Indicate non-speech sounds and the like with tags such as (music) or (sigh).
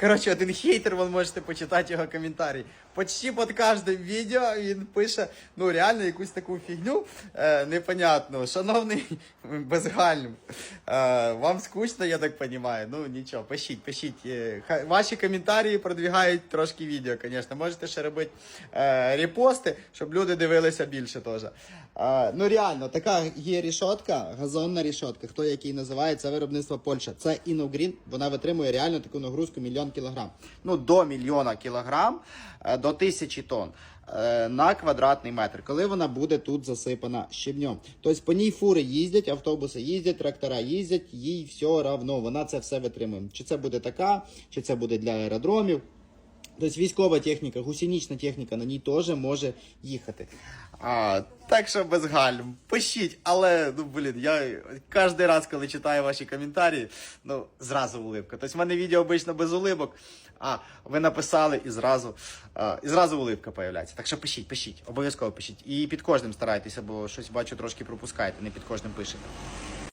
Коротше, один хейтер, ви можете почитати його коментарі. Почти під кожним відео він пише, ну реально якусь таку фігню е, непонятну. Шановний (laughs) безгальм, е, вам скучно, я так розумію. Ну нічого, пишіть, пишіть. Е, ваші коментарі продвигають трошки відео, звісно. Можете ще робити е, репости, щоб люди дивилися більше теж. Е, ну реально, така є рішотка, газонна рішотка, хто який називає, це виробництво Польща. Це Inogreen, вона витримує реально таку нагрузку мільйон кілограм. Ну, до мільйона кілограм, е, до тисячі тонн. е, На квадратний метр, коли вона буде тут засипана щебнем. Тобто по ній фури їздять, автобуси їздять, трактора їздять, їй все равно, вона це все витримує. Чи це буде така, чи це буде для аеродромів. Тобто військова техніка, гусенична техніка на ній теж може їхати. А, так що без гальм. Пишіть, але ну блін, я кожен раз, коли читаю ваші коментарі, ну зразу улипка. Тобто в мене відео обично без улибок, а ви написали і зразу, а, і зразу улипка появляється. Так що пишіть, пишіть, обов'язково пишіть. І під кожним старайтеся, бо щось бачу трошки пропускаєте, не під кожним пишете.